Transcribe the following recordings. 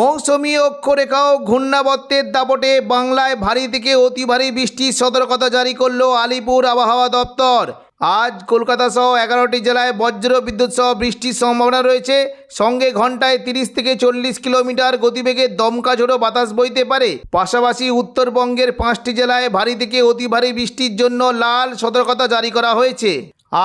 মৌসুমী অক্ষরেখা ও ঘূর্ণাবর্তের দাপটে বাংলায় ভারী থেকে অতি ভারী বৃষ্টির সতর্কতা জারি করল আলিপুর আবহাওয়া দপ্তর। আজ কলকাতা সহ এগারোটি জেলায় বজ্র বিদ্যুৎ সহ বৃষ্টির সম্ভাবনা রয়েছে। সঙ্গে ঘন্টায় তিরিশ থেকে চল্লিশ কিলোমিটার গতিবেগে দমকা ঝোড়ো বাতাস বইতে পারে। পাশাপাশি উত্তরবঙ্গের পাঁচটি জেলায় ভারী থেকে অতি ভারী বৃষ্টির জন্য লাল সতর্কতা জারি করা হয়েছে।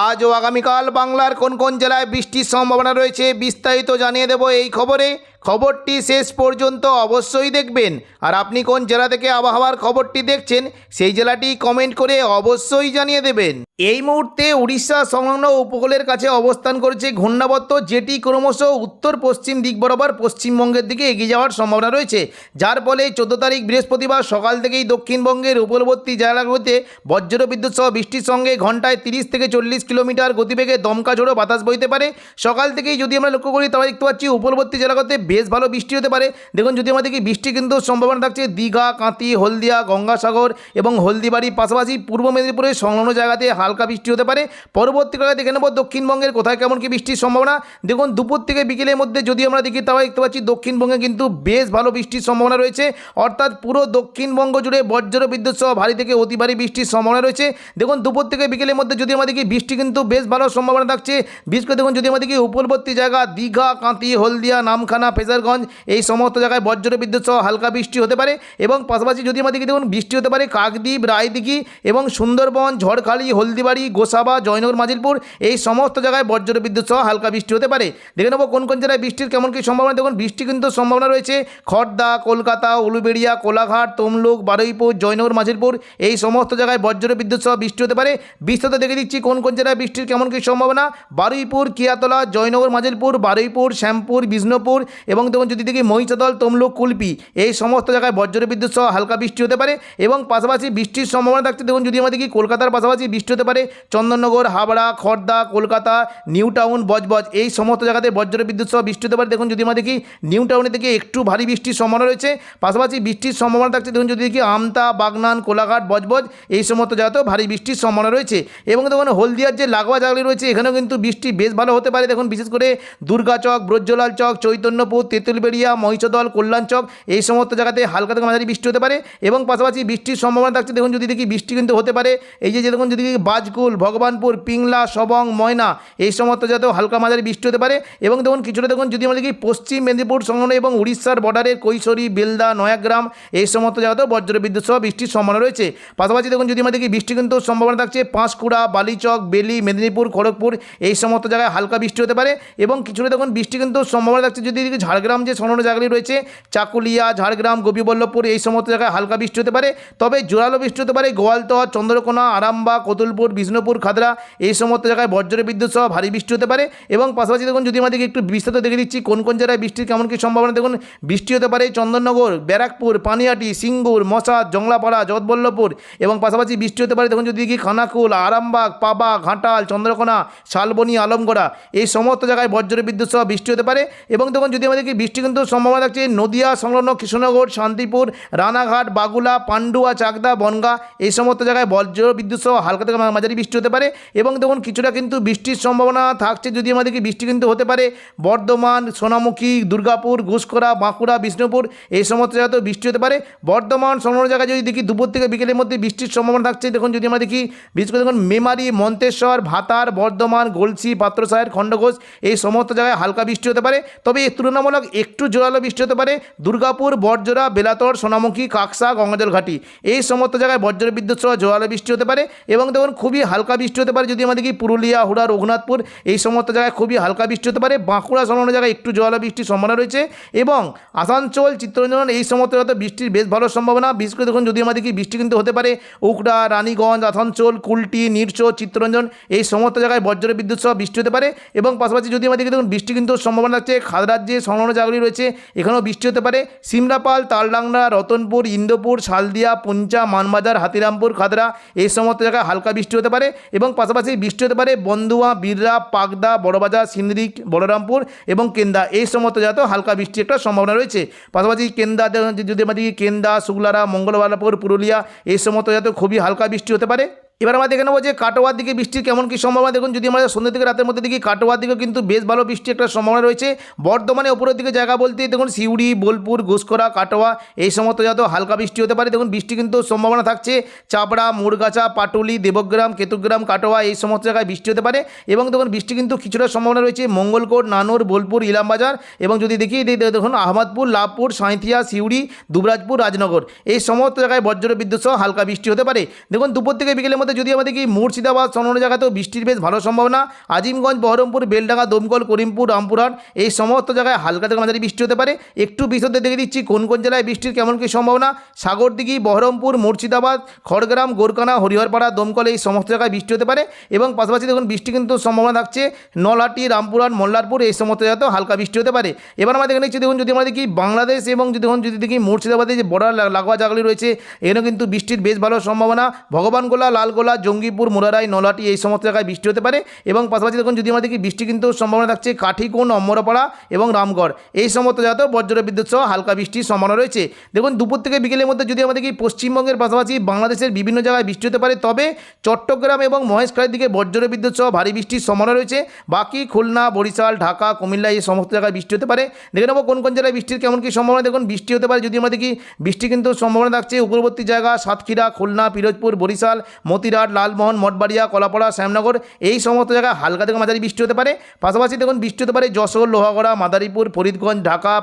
আজ ও আগামীকাল বাংলার কোন কোন জেলায় বৃষ্টির সম্ভাবনা রয়েছে বিস্তারিত জানিয়ে দেব এই খবরে। খবরটি শেষ পর্যন্ত অবশ্যই দেখবেন। আর আপনি কোন জেলা থেকে আবহাওয়ার খবরটি দেখছেন, সেই জেলাটি কমেন্ট করে অবশ্যই জানিয়ে দেবেন। এই মুহূর্তে উড়িষ্যা সংলগ্ন উপকূলের কাছে অবস্থান করেছে ঘূর্ণাবর্ত, যেটি ক্রমশ উত্তর পশ্চিম দিক বরাবর পশ্চিমবঙ্গের দিকে এগিয়ে যাওয়ার সম্ভাবনা রয়েছে। যার ফলে চোদ্দ তারিখ বৃহস্পতিবার সকাল থেকেই দক্ষিণবঙ্গের উপকূলবর্তী জেলাগুলোতে বজ্র বিদ্যুৎ সহ বৃষ্টির সঙ্গে ঘন্টায় তিরিশ থেকে চল্লিশ কিলোমিটার গতিবেগে দমকা ঝোড়ো বাতাস বইতে পারে। সকাল থেকেই যদি আমরা লক্ষ্য করি, তাহলে দেখতে পাচ্ছি উপকূলবর্তী জেলাগুলোতে বেশ ভালো বৃষ্টি হতে পারে। দেখুন, যদি আমাদের কি বৃষ্টি কিন্তু সম্ভাবনা থাকছে, দীঘা কাঁতি হলদিয়া, গঙ্গাসাগর এবং হলদিবাড়ির পাশাপাশি পূর্ব মেদিনীপুরের সংলগ্ন জায়গাতে হালকা বৃষ্টি হতে পারে। পরবর্তীকালে দেখে নেব দক্ষিণবঙ্গের কোথায় কেমন কি বৃষ্টির সম্ভাবনা। দেখুন, দুপুর থেকে বিকেলের মধ্যে যদি আমরা দেখি, তাও দেখতে পাচ্ছি দক্ষিণবঙ্গে কিন্তু বেশ ভালো বৃষ্টির সম্ভাবনা রয়েছে। অর্থাৎ পুরো দক্ষিণবঙ্গ জুড়ে বজ্র বিদ্যুৎ সহ ভারী থেকে অতি ভারী বৃষ্টির সম্ভাবনা রয়েছে। দেখুন, দুপুর থেকে বিকেলের মধ্যে যদি আমরা দেখি বৃষ্টি কিন্তু বেশ ভালো সম্ভাবনা থাকছে, বিশেষ করে দেখুন, যদি আমরা দেখি উপকূলবর্তী জায়গা, দীঘা কাঁতি হলদিয়া, নামখানা ফেজারগঞ্জ, এই সমস্ত জায়গায় বজ্র বিদ্যুৎ সহ হালকা বৃষ্টি হতে পারে এবং পাশাপাশি যদি দেখি দেখুন, বৃষ্টি হতে পারে কাকদ্বীপ, রায়দিঘি এবং সুন্দরবন, ঝড়খালি, হলদিবাড়ি, গোসাবা, জয়নগর, মাজিলপুর, এই সমস্ত জায়গায় বজ্র বিদ্যুৎ সহ হালকা বৃষ্টি হতে পারে। দেখে নেব কোন কোন জেলায় বৃষ্টির কেমন কী সম্ভাবনা। দেখুন, বৃষ্টি কিন্তু সম্ভাবনা রয়েছে খড়দা কলকাতা, উলুবেড়িয়া, কোলাঘাট, তমলুক, বারুইপুর, জয়নগর মাঝিরপুর এই সমস্ত জায়গায় বজ্র বিদ্যুৎ সহ বৃষ্টি হতে পারে। বিস্তারিত দেখে দিচ্ছি কোন কোন জেলায় বৃষ্টির কেমন কী সম্ভাবনা। বারুইপুর, কিয়াতলা, জয়নগর মাঝিলপুর বারুইপুর, শ্যামপুর, বিষ্ণুপুর এবং দেখুন যদি দেখি মহিষাদল, তমলুক, কুলপি, এই সমস্ত জায়গায় বজ্র বিদ্যুৎ সহ হালকা বৃষ্টি হতে পারে এবং পাশাপাশি বৃষ্টির সম্ভাবনা থাকছে দেখুন, যদি আমাদের দেখি কলকাতার পাশাপাশি বৃষ্টি হতে পারে, চন্দননগর, হাবড়া, খর্দা, কলকাতা, নিউ টাউন, বজবজ, এই সমস্ত জায়গাতে বজ্র বিদ্যুৎ সহ বৃষ্টি হতে পারে। দেখুন, যদি আমরা দেখি নিউ টাউনে থেকে একটু ভারী বৃষ্টির সম্ভাবনা রয়েছে, পাশাপাশি বৃষ্টির সম্ভাবনা থাকছে দেখুন, যদি দেখি আমতা, বাগনান, কোলাঘাট, বজবজ, এই সমস্ত জায়গাতেও ভারী বৃষ্টির সম্ভাবনা রয়েছে এবং দেখুন, হলদিয়ার যে লাগোয়া জায়গাগুলি রয়েছে, এখানেও কিন্তু বৃষ্টি বেশ ভালো হতে পারে। দেখুন, বিশেষ করে দুর্গাচক, ব্রজলাল চক চৈতন্যপুর তেঁতুলবেড়িয়া, মহিষদল কল্যাণ চক এই সমস্ত জায়গাতে হালকা থেকে মাঝারি বৃষ্টি হতে পারে এবং পাশাপাশি বৃষ্টির সম্ভাবনা থাকছে। দেখুন যদি দেখি বৃষ্টি কিন্তু হতে পারে। এই যে দেখুন যদি বাজকুল, ভগবানপুর, পিংলা, সবং, ময়না, এই সমস্ত জায়গাতেও হালকা মাঝারি বৃষ্টি হতে পারে এবং দেখুন কিছুটা দেখুন যদি আমরা দেখি পশ্চিম মেদিনীপুর, সংলগ্ন এবং উড়িষ্যার বর্ডারের কৈশোরী, বেলদা, নয়াগ্রাম, এই সমস্ত জায়গাতেও বজ্র বিদ্যুৎ সহ বৃষ্টির সম্ভাবনা রয়েছে। পাশাপাশি দেখুন যদি আমরা দেখি বৃষ্টি কিন্তু সম্ভাবনা থাকছে পাঁশকুড়া, বালিচক, বেলি, মেদিনীপুর, খড়গপুর, এই সমস্ত জায়গায় হালকা বৃষ্টি হতে পারে এবং কিছুটা দেখুন বৃষ্টি কিন্তু সম্ভাবনা থাকছে যদি ঝাড়গ্রাম যে সংলগ্ন জায়গাগুলি রয়েছে, চাকুলিয়া, ঝাড়গ্রাম, গোপীবল্লভপুর, এই সমস্ত জায়গায় হালকা বৃষ্টি হতে পারে। তবে জোরালো বৃষ্টি হতে পারে গোয়ালতহ চন্দ্রকোনা, আরামবাগ, কতুলপুর, বিষ্ণুপুর, খাদরা, এই সমস্ত জায়গায় বজ্র বিদ্যুৎ সহ ভারী বৃষ্টি হতে পারে। এবং পাশাপাশি দেখুন, যদি আমাদেরকে একটু বিস্তারিত দেখে দিচ্ছি, কোন কোন জায়গায় বৃষ্টির কেমন কী সম্ভাবনা, দেখুন, বৃষ্টি হতে পারে চন্দননগর, ব্যারাকপুর, পানিয়াটি, সিঙ্গুর মশাদ জংলাপাড়া, জগৎবল্লভপুর, এবং পাশাপাশি বৃষ্টি হতে পারে, দেখুন, যদি দেখি খানাকুল, আরামবাগ, পাবা, ঘাটাল, চন্দ্রকোনা, শালবনি, আলমগড়া, এই সমস্ত জায়গায় বজ্র বিদ্যুৎ সহ বৃষ্টি হতে পারে। এবং দেখুন, যদি আমাদেরকে বৃষ্টি কিন্তু সম্ভাবনা থাকছে। নদিয়া, সংলগ্ন কৃষ্ণনগর, শান্তিপুর, রানাঘাট, বাগুলা, পান্ডুয়া, চাকদা, বনগা এই সমস্ত জায়গায় বজ্র বিদ্যুৎ সহ হালকা থেকে মাঝারি বৃষ্টি হতে পারে এবং দেখুন কিছুটা কিন্তু বৃষ্টির সম্ভাবনা থাকছে যদি আমাদেরকে বৃষ্টি কিন্তু হতে পারে। বর্ধমান, সোনামুখী, দুর্গাপুর ঘুষকরা বাঁকুড়া, বিষ্ণুপুর এই সমস্ত জায়গাতেও বৃষ্টি হতে পারে। বর্ধমান, সংলগ্ন জায়গায় যদি দেখি দুপুর থেকে বিকেলের মধ্যে বৃষ্টির সম্ভাবনা থাকছে দেখুন যদি আমরা দেখি বিশেষ করে দেখুন মেমারি, মন্তেশ্বর, ভাতার, বর্ধমান গলসি পাত্রসাহের, খণ্ডঘোষ এই সমস্ত জায়গায় হালকা বৃষ্টি হতে পারে। তবে এর তুলনামূলক একটু জোরালো বৃষ্টি হতে পারে। দুর্গাপুর বরজোড়া বেলাতর, সোনামুখী কাকসা গঙ্গাজল ঘাটি। এই সমস্ত জায়গায় বজ্র বিদ্যুৎ সহ জোরালো বৃষ্টি হতে পারে এবং দেখুন খুবই হালকা বৃষ্টি হতে পারে। যদি আমাদের কি পুরুলিয়া, হুড়া, রঘুনাথপুর এই সমস্ত জায়গায় খুবই হালকা বৃষ্টি হতে পারে। বাঁকুড়া সংলগ্ন জায়গায় একটু জোরালো বৃষ্টির সম্ভাবনা রয়েছে এবং আসানসোল, চিত্তরঞ্জন এই সমস্ত জায়গাতে বৃষ্টির বেশ ভালো সম্ভাবনা। বিশেষ করে দেখুন যদি আমাদের কি বৃষ্টি কিন্তু হতে পারে, উকড়া, রানীগঞ্জ, আসানসোল, কুলটি নিরচো চিত্তরঞ্জন এই সমস্ত জায়গায় বজ্র বিদ্যুৎ সহ বৃষ্টি হতে পারে এবং পাশাপাশি যদি আমাদের দেখুন বৃষ্টি কিন্তু সম্ভাবনা থাকছে। খাদরার যে সংলগ্ন জায়গাগুলি রয়েছে। এখানেও বৃষ্টি হতে পারে। সিমলাপাল তালডাংরা, রতনপুর, ইন্দোপুর, শালদিয়া, পুঞ্চা, মানবাজার, হাতিরামপুর, খাদরা এই সমস্ত জায়গায় হালকা বৃষ্টি হতে পারে এবং পাশাপাশি বৃষ্টি হতে পারে বন্দুয়া বীররা পাকদা বড়বাজার সিন্দ্রিক বলরামপুর এবং কেন্দা এই সমস্ত জায়গাতেও হালকা বৃষ্টির একটা সম্ভাবনা রয়েছে। পাশাপাশি কেন্দা, যদি আমাদের কেন্দা, শুক্লারা, মঙ্গলবারপুর, পুরুলিয়া এই সমস্ত জায়গাতেও খুবই হালকা বৃষ্টি হতে পারে। এবার আমরা দেখে নেব যে কাটোয়ার দিকে বৃষ্টির কেমন কী সম্ভাবনা। দেখুন, যদি আমরা সন্ধ্যে থেকে রাতের মধ্যে দেখি, কাটোয়ার দিকেও কিন্তু বেশ ভালো বৃষ্টির একটা সম্ভাবনা রয়েছে। বর্ধমানে ওপরের দিকে জায়গা বলতে দেখুন, সিউড়ি, বোলপুর ঘুসকরা কাটোয়া, এই সমস্ত যত হালকা বৃষ্টি হতে পারে। দেখুন, বৃষ্টি কিন্তু সম্ভাবনা থাকছে। চাপড়া, মুরগাছা, পাটুলি, দেবগ্রাম, কেতুগ্রাম, কাটোয়া, এই সমস্ত জায়গায় বৃষ্টি হতে পারে। এবং দেখুন, বৃষ্টি কিন্তু কিছুটা সম্ভাবনা রয়েছে। মঙ্গলকোট, নানুর, বোলপুর, ইলামবাজার এবং যদি দেখি দেখুন, আহমদপুর, লাভপুর, সাঁইথিয়া, সিউড়ি, দুবরাজপুর, রাজনগর, এই সমস্ত জায়গায় বজ্র বিদ্যুৎ সহ হালকা বৃষ্টি হতে পারে। দেখুন, দুপুর থেকে বিকেলের মধ্যে যদি আমরা দেখি মুর্শিদাবাদ অন্যান্য জায়গাতেও বৃষ্টির বেশ ভালো সম্ভাবনা। আজিমগঞ্জ, বহরমপুর, বেলডাঙ্গা, দমকল, করিমপুর, রামপুরহাট, এই সমস্ত জায়গায় হালকা থেকে মাঝারি বৃষ্টি হতে পারে। একটু বিশদে দেখে দিচ্ছি কোন কোন জেলায় বৃষ্টির কেমন কী সম্ভাবনা। সাগরদিঘি, বহরমপুর, মুর্শিদাবাদ, খড়গ্রাম গোরকানা হরিহরপাড়া, দমকল, এই সমস্ত জায়গায় বৃষ্টি হতে পারে। এবং পাশাপাশি দেখুন, বৃষ্টি কিন্তু সম্ভাবনা থাকছে নলহাটি, রামপুরহাট, মল্লারপুর, এই সমস্ত জায়গাতেও হালকা বৃষ্টি হতে পারে। এবার আমরা দেখে নিচ্ছি, দেখুন, যদি আমরা দেখি বাংলাদেশ এবং যদি দেখুন, যদি দেখি মুর্শিদাবাদে যে বর্ডার লাগোয়া জায়গাগুলি রয়েছে এখানেও কিন্তু বৃষ্টির বেশ ভালো সম্ভাবনা। ভগবান ভগবানগোলা লালগোলা জঙ্গিপুর, মুরারাই নলাটি এই সমস্ত জায়গায় বৃষ্টি হতে পারে এবং পাশাপাশি দেখুন যদি আমরা দেখি বৃষ্টি কিন্তু সম্ভাবনা থাকছে কাঠিকোণ অম্বরপাড়া এবং রামগড়। এই সমস্ত জায়গাতেও বজ্র বিদ্যুৎ সহ হালকা বৃষ্টির সম্ভাবনা রয়েছে। দেখুন দুপুর থেকে বিকেলের মধ্যে যদি আমরা দেখি পশ্চিমবঙ্গের পাশাপাশি বাংলাদেশের বিভিন্ন জায়গায় বৃষ্টি হতে পারে, তবে চট্টগ্রাম এবং মহেশখালীর দিকে বজ্র বিদ্যুৎ সহ ভারী বৃষ্টির সম্ভাবনা রয়েছে। বাকি খুলনা, বরিশাল, ঢাকা, কুমিল্লা এই সমস্ত জায়গায় বৃষ্টি হতে পারে। দেখে নেব কোন কোন জায়গায় বৃষ্টির কেমন কী সম্ভাবনা। দেখুন বৃষ্টি হতে পারে যদি আমরা দেখি বৃষ্টি কিন্তু সম্ভাবনা থাকছে। উপকূলবর্তী জায়গা সাতক্ষীরা, খুলনা, পিরোজপুর, বরিশাল মতিরাট লালমোহন, মঠবাড়িয়া, কলাপাড়া, শ্যামনগর, এই সমস্ত জায়গায় হালকা থেকে মাঝারি বৃষ্টি হতে পারে। পাশাপাশি দেখুন, বৃষ্টি হতে পারে যশোর, লোহাগড়া, মাদারীপুর, ফরিদগঞ্জ, ঢাকা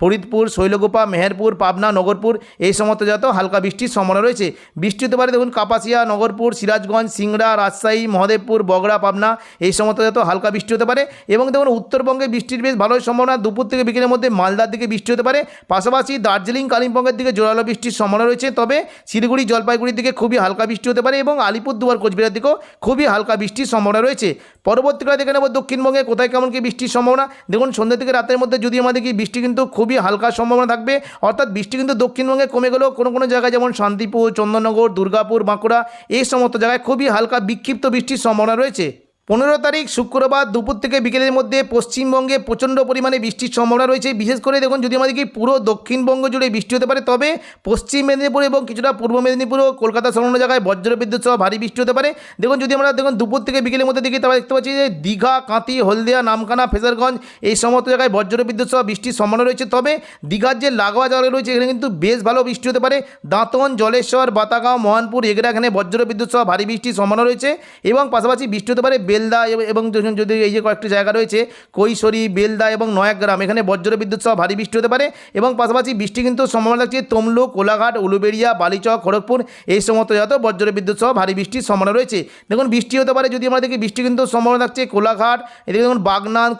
ফরিদপুর, শৈলগোপা, মেহেরপুর, পাবনা, নগরপুর, এই সমস্ত জায়গাতেও হালকা বৃষ্টির সম্ভাবনা রয়েছে। বৃষ্টি হতে পারে দেখুন, কাপাসিয়া, নগরপুর, সিরাজগঞ্জ, সিংড়া, রাজশাহী, মহাদেবপুর, বগড়া, পাবনা, এই সমস্ত জায়গাতেও হালকা বৃষ্টি হতে পারে। এবং দেখুন, উত্তরবঙ্গে বৃষ্টির বেশ ভালো সম্ভাবনা, দুপুর থেকে বিকেলের মধ্যে মালদার দিকে বৃষ্টি হতে পারে। পাশাপাশি দার্জিলিং, কালিম্পংয়ের দিকে জোরালো বৃষ্টির সম্ভাবনা রয়েছে। তবে শিলিগুড়ি, জলপাইগুড়ির দিকে খুবই হালকা বৃষ্টি হতে পারে এবং আলিপুরদুয়ার কোচবিহার দিকেও খুবই হালকা বৃষ্টির সম্ভাবনা রয়েছে। পরবর্তীকালে দেখে নেব দক্ষিণবঙ্গে কোথায় কেমন কি বৃষ্টির সম্ভাবনা। দেখুন, সন্ধ্যা থেকে রাতের মধ্যে যদি আমাদের কি বৃষ্টি কিন্তু খুবই হালকা সম্ভাবনা থাকবে, অর্থাৎ বৃষ্টি কিন্তু দক্ষিণবঙ্গে কমে গেলেও কোনো কোনো জায়গায় যেমন শান্তিপুর, চন্দননগর, দুর্গাপুর, বাঁকুড়া, এই সমস্ত জায়গায় খুবই হালকা বিক্ষিপ্ত বৃষ্টির সম্ভাবনা রয়েছে। পনেরো তারিখ শুক্রবার দুপুর থেকে বিকেলের মধ্যে পশ্চিমবঙ্গে প্রচণ্ড পরিমাণে বৃষ্টির সম্ভাবনা রয়েছে। বিশেষ করে দেখুন, যদি আমাদের কি পুরো দক্ষিণবঙ্গ জুড়ে বৃষ্টি হতে পারে, তবে পশ্চিম মেদিনীপুর এবং কিছুটা পূর্ব মেদিনীপুর ও কলকাতা সংলগ্ন জায়গায় বজ্র বিদ্যুৎ সহ ভারী বৃষ্টি হতে পারে। দেখুন, যদি আমরা দেখুন, দুপুর থেকে বিকেলের মধ্যে দেখি, তাহলে দেখতে পাচ্ছি যে দীঘা কাঁতি হলদিয়া নামখানা ফেজারগঞ্জ এই সমস্ত জায়গায় বজ্র বিদ্যুৎ সহ বৃষ্টির সম্ভাবনা রয়েছে। তবে দীঘার যে লাগোয়া জায়গা রয়েছে, এখানে কিন্তু বেশ ভালো বৃষ্টি হতে পারে। দাঁতন, জলেশ্বর, বাতাগাঁও, মহানপুর, এগরা, এখানে বজ্র বিদ্যুৎ সহ ভারী বৃষ্টির সম্ভাবনা রয়েছে এবং পাশাপাশি বৃষ্টি হতে পারে বেলদা এবং- যদি এই যে কয়েকটি জায়গা রয়েছে, কৈশোরী, বেলদা এবং নয়াগ্রাম, এখানে বজ্র বিদ্যুৎ সহ ভারী বৃষ্টি হতে পারে এবং পাশাপাশি বৃষ্টি কিন্তু সম্ভাবনা থাকছে তমলুক, কোলাঘাট, উলুবেড়িয়া, বালিচক, খড়গপুর, এই সমস্ত জায়গাতেও বজ্র বিদ্যুৎ সহ ভারী বৃষ্টির সম্ভাবনা রয়েছে। দেখুন, বৃষ্টি হতে পারে যদি আমরা দেখি, বৃষ্টি কিন্তু সম্ভাবনা থাকছে কোলাঘাট, এদিকে দেখুন বাগনান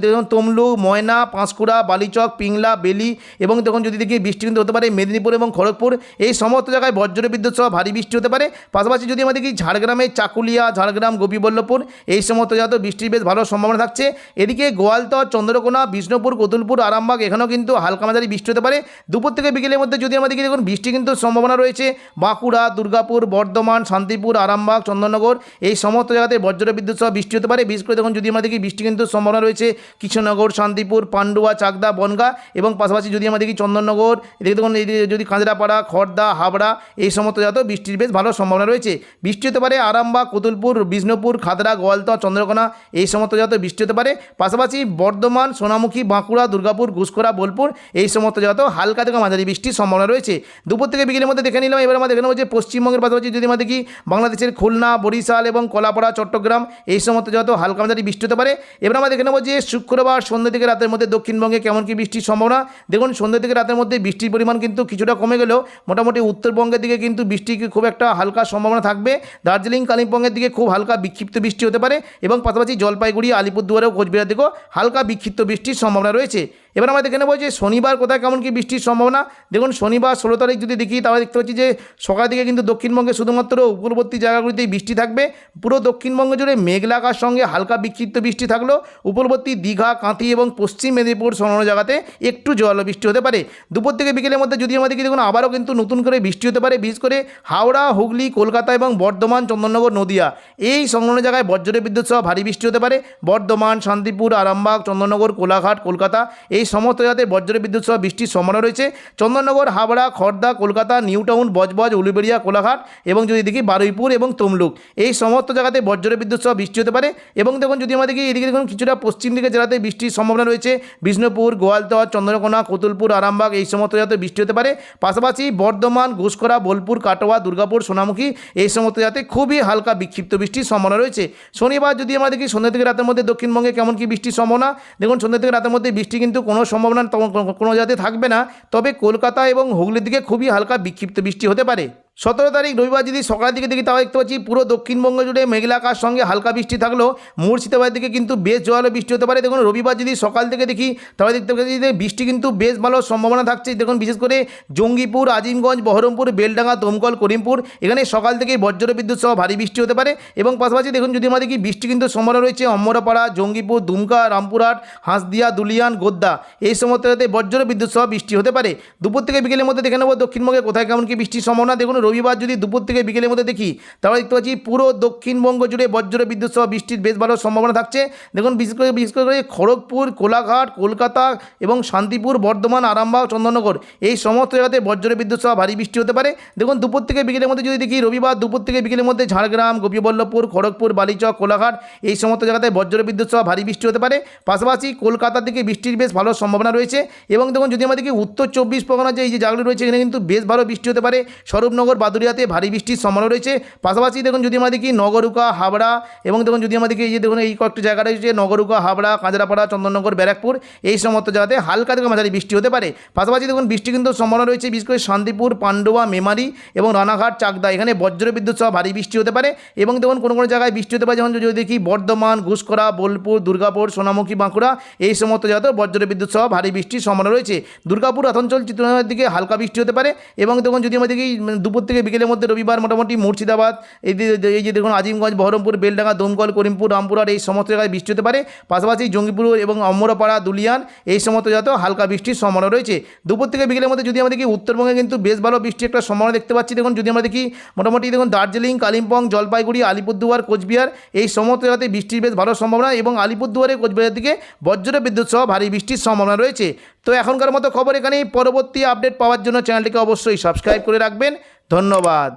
দেখুন তমলুক, ময়না, পাঁশকুড়া, বালিচক, পিংলা, বেলি এবং দেখুন যদি দেখি বৃষ্টি কিন্তু হতে পারে মেদিনীপুর এবং খড়গপুর, এই সমস্ত জায়গায় বজ্র বিদ্যুৎ সহ ভারী বৃষ্টি হতে পারে। পাশাপাশি যদি আমরা দেখি ঝাড়গ্রামের চাকুলিয়া, ঝাড়গ্রাম, গোপীবল্লভপুর এই সমস্ত জায়গাতেও বৃষ্টির বেশ ভালো সম্ভাবনা থাকছে। এদিকে গোয়ালতর, চন্দ্রকোনা, বিষ্ণুপুর, কতুলপুর, আরামবাগ, এখানেও কিন্তু হালকা মাঝারি বৃষ্টি হতে পারে। দুপুর থেকে বিকেলের মধ্যে যদি দেখি, দেখুন বৃষ্টি কিন্তু সম্ভাবনা রয়েছে। বাঁকুড়া, দুর্গাপুর, বর্ধমান, শান্তিপুর, আরামবাগ, চন্দননগর, এই সমস্ত জায়গাতে বজ্র বিদ্যুৎ সহ বৃষ্টি হতে পারে। বিশেষ করে দেখুন, যদি আমরা দেখি, বৃষ্টি কিন্তু সম্ভাবনা রয়েছে কৃষ্ণনগর, শান্তিপুর, পান্ডুয়া, চাকদা, বনগা এবং পাশাপাশি যদি আমরা দেখি, চন্দননগর, এদিকে দেখুন যদি কাঁচরাপাড়া খড়দা হাবড়া, এই সমস্ত জায়গাতেও বৃষ্টির বেশ ভালো সম্ভাবনা রয়েছে। বৃষ্টি হতে পারে আরামবাগ, কতুলপুর, বিষ্ণুপুর খাদরা গোয়ালতর চন্দ্রকোনা এই সমস্ত জায়গাতে বৃষ্টি হতে পারে। পাশাপাশি বর্ধমান, সোনামুখী, বাঁকুড়া, দুর্গাপুর ঘুষকরা বোলপুর এই সমস্ত জায়গাতেও হালকা থেকে মাঝারি বৃষ্টির সম্ভাবনা রয়েছে। দুপুর থেকে বিকেলের মধ্যে দেখে নিলাম, এবার আমরা দেখে নেব যে পশ্চিমবঙ্গের পাশাপাশি যদি আমরা দেখি, বাংলাদেশের খুলনা, বরিশাল এবং কলাপাড়া, চট্টগ্রাম এই সমস্ত জায়গাতেও হালকা মাঝারি বৃষ্টি হতে পারে। এবার আমরা দেখে নেব যে শুক্রবার সন্ধ্যা থেকে রাতের মধ্যে দক্ষিণবঙ্গে কেমন কি বৃষ্টির সম্ভাবনা। দেখুন, সন্ধ্যা থেকে রাতের মধ্যে বৃষ্টির পরিমাণ কিন্তু কিছুটা কমে গেলেও মোটামুটি উত্তরবঙ্গের দিকে কিন্তু বৃষ্টি খুব একটা হালকা সম্ভাবনা থাকবে। দার্জিলিং, কালিম্পংয়ের দিকে খুব হালকা বিক্ষিপ্ত বৃষ্টি হতে পারে এবং পাশাপাশি জলপাইগুড়ি আলিপুরদুয়ার ও কোচবিহার দিকেও হালকা বিক্ষিপ্ত বৃষ্টির সম্ভাবনা রয়েছে। এবার আমরা দেখে যে শনিবার কোথায় কেমন কি বৃষ্টির সম্ভাবনা। দেখুন, শনিবার ষোলো তারিখ যদি দেখি, তাহলে দেখতে পাচ্ছি যে সকাল থেকে কিন্তু দক্ষিণবঙ্গে শুধুমাত্র উপকূলবর্তী জায়গাগুলিতেই বৃষ্টি থাকবে। পুরো দক্ষিণবঙ্গ জুড়ে মেঘলা আকাশ সঙ্গে হালকা বিক্ষিপ্ত বৃষ্টি থাকলেও উপকূলবর্তী দীঘা, কাঁথি এবং পশ্চিম মেদিনীপুর সংলগ্ন জায়গাতে একটু জল বৃষ্টি হতে পারে। দুপুর থেকে বিকেলের মধ্যে যদি আমাদের দেখুন, আবারও কিন্তু নতুন করে বৃষ্টি হতে পারে। বিশেষ করে হাওড়া, হুগলি, কলকাতা এবং বর্ধমান চন্দননগর নদিয়া। এই সংলগ্ন জায়গায় বজ্র বিদ্যুৎ সহ ভারী বৃষ্টি হতে পারে। বর্ধমান, শান্তিপুর, আরামবাগ চন্দননগর কোলাঘাট, কলকাতা। এই এই সমস্ত জায়গাতে বজ্র বিদ্যুৎ সহ বৃষ্টির সম্ভাবনা রয়েছে। চন্দননগর, হাবড়া খড়দা কলকাতা নিউ টাউন বজবজ, উলুবেড়িয়া, কোলাঘাট এবং যদি দেখি বারুইপুর এবং তমলুক, এই সমস্ত জায়গাতে বজ্র বিদ্যুৎ সহ বৃষ্টি হতে পারে এবং দেখুন যদি আমরা দেখি এদিকে দেখুন কিছুটা পশ্চিম দিকে জেলাতে বৃষ্টির সম্ভাবনা রয়েছে। বিষ্ণুপুর, গোয়ালতর, চন্দ্রকোনা, কতুলপুর, আরামবাগ এই সমস্ত জায়গাতে বৃষ্টি হতে পারে। পাশাপাশি বর্ধমান ঘুষকরা বোলপুর, কাটোয়া, দুর্গাপুর, সোনামুখী এই সমস্ত জায়গাতে খুবই হালকা বিক্ষিপ্ত বৃষ্টির সম্ভাবনা রয়েছে। শনিবার যদি আমরা দেখি সন্ধ্যা থেকে রাতের মধ্যে দক্ষিণবঙ্গে কেমন কি বৃষ্টির সম্ভাবনা, দেখুন সন্ধ্যা থেকে রাতের মধ্যে বৃষ্টি কিন্তু কোনো সম্ভাবনা কোনো জায়গাতে থাকবে না। তবে কলকাতা এবং হুগলির দিকে খুবই হালকা বিক্ষিপ্ত বৃষ্টি হতে পারে। সতেরো তারিখ রবিবার যদি সকালের দিকে দেখি, তাও দেখতে পাচ্ছি পুরো দক্ষিণবঙ্গ জুড়ে মেঘলা আকাশ সঙ্গে হালকা বৃষ্টি থাকলেও মুর্শিদাবাদের দিকে কিন্তু বেশ জোয়ালো বৃষ্টি হতে পারে। দেখুন, রবিবার যদি সকাল থেকে দেখি তাহলে দেখতে পাচ্ছি যে বৃষ্টি কিন্তু বেশ ভালো সম্ভাবনা থাকছে। দেখুন, বিশেষ করে জঙ্গিপুর, আজিমগঞ্জ, বহরমপুর, বেলডাঙ্গা, দমকল, করিমপুর, এখানে সকাল থেকেই বজ্র বিদ্যুৎ সহ ভারী বৃষ্টি হতে পারে। এবং পাশাপাশি দেখুন, যদি আমরা দেখি, বৃষ্টি কিন্তু সম্ভাবনা রয়েছে অম্মরাপাড়া জঙ্গিপুর, দুমকা, রামপুরহাট, হাঁসদিয়া, দুলিয়ান গোদ্দা এই সমস্ত বজ্র বিদ্যুৎ সহ বৃষ্টি হতে পারে। দুপুর থেকে বিকেলের মধ্যে দেখে নেব দক্ষিণবঙ্গে কোথায় কেমন কি বৃষ্টির সম্ভাবনা। দেখুন রবিবার যদি দুপুর থেকে বিকেলের মধ্যে দেখি, তাহলে দেখতে পাচ্ছি পুরো দক্ষিণবঙ্গ জুড়ে বজ্র বিদ্যুৎ সহ বৃষ্টির বেশ ভালো সম্ভাবনা থাকছে। দেখুন, বিশেষ করে বিশেষ করে খড়গপুর, কোলাঘাট, কলকাতা এবং শান্তিপুর, বর্ধমান, আরামবাগ, চন্দননগর, এই সমস্ত জায়গাতে বজ্র বিদ্যুৎ সহ ভারী বৃষ্টি হতে পারে। দেখুন, দুপুর থেকে বিকেলের মধ্যে যদি দেখি, রবিবার দুপুর থেকে বিকেলের মধ্যে ঝাড়গ্রাম, গোপীবল্লভপুর, খড়গপুর, বালিচক, কোলাঘাট, এই সমস্ত জায়গাতে বজ্র বিদ্যুৎ সহ ভারী বৃষ্টি হতে পারে। পাশাপাশি কলকাতার দিকে বৃষ্টির বেশ ভালো সম্ভাবনা রয়েছে এবং দেখুন, যদি দেখি, উত্তর চব্বিশ পরগনা যে এই যে জায়গাগুলো রয়েছে, এখানে কিন্তু বেশ ভালো বৃষ্টি হতে পারে। স্বরূপনগর বাদুরিয়াতে ভারী বৃষ্টির সম্ভাবনা রয়েছে। পাশাপাশি দেখুন যদি আমরা দেখি নগরুকা হাবড়া এবং দেখুন যদি আমরা দেখি এই যে দেখুন এই কয়েকটি জায়গা রয়েছে নগরুকা হাবড়া কাঁচরাপাড়া চন্দননগর ব্যারাকপুর এই সমস্ত জায়গাতে হালকা থেকে মাঝারি বৃষ্টি হতে পারে। পাশাপাশি দেখুন বৃষ্টি কিন্তু সম্ভাবনা রয়েছে বিশেষ করে শান্তিপুর পান্ডুয়া মেমারি এবং রানাঘাট চাকদা এখানে বজ্র বিদ্যুৎ সহ ভারী বৃষ্টি হতে পারে এবং দেখুন কোনো কোনো জায়গায় বৃষ্টি হতে পারে যেমন যদি দেখি বর্ধমান ঘুষকরা বোলপুর দুর্গাপুর সোনামুখী বাঁকুড়া এই সমস্ত জায়গাতেও বজ্র বিদ্যুৎ সহ ভারী বৃষ্টির সম্ভাবনা রয়েছে। দুর্গাপুর আসানসোল চিত্রনগরের দিকে হালকা বৃষ্টি হতে পারে এবং দেখুন যদি আমরা দেখি উম, দুপুর থেকে বিকেলের মধ্যে রবিবার মোটামুটি মুর্শিদাবাদ, এই যে এই যে দেখুন আজিমগঞ্জ, বহরমপুর, বেলডাঙ্গা, দমকল, করিমপুর রামপুরহাট এই সমস্ত জায়গায় বৃষ্টি হতে পারে। পাশাপাশি জঙ্গিপুর এবং অমরপাড়া, দুলিয়ান এই সমস্ত জায়গাতেও হালকা বৃষ্টির সম্ভাবনা রয়েছে। দুপুর থেকে বিকেলের মধ্যে যদি আমরা দেখি, উত্তরবঙ্গে কিন্তু বেশ ভালো বৃষ্টির একটা সম্ভাবনা দেখতে পাচ্ছি। দেখুন, যদি আমরা দেখি, মোটামুটি দেখুন দার্জিলিং, কালিম্পং, জলপাইগুড়ি, আলিপুরদুয়ার, কোচবিহার, এই সমস্ত জায়গাতে বৃষ্টির বেশ ভালো সম্ভাবনা এবং আলিপুরদুয়ারে কোচবিহার দিকে বজ্র বিদ্যুৎ সহ ভারী বৃষ্টির সম্ভাবনা রয়েছে। তো এখনকার মতো খবর এখানেই। পরবর্তী আপডেট পাওয়ার জন্য চ্যানেলটিকে অবশ্যই সাবস্ক্রাইব করে রাখবেন। ধন্যবাদ।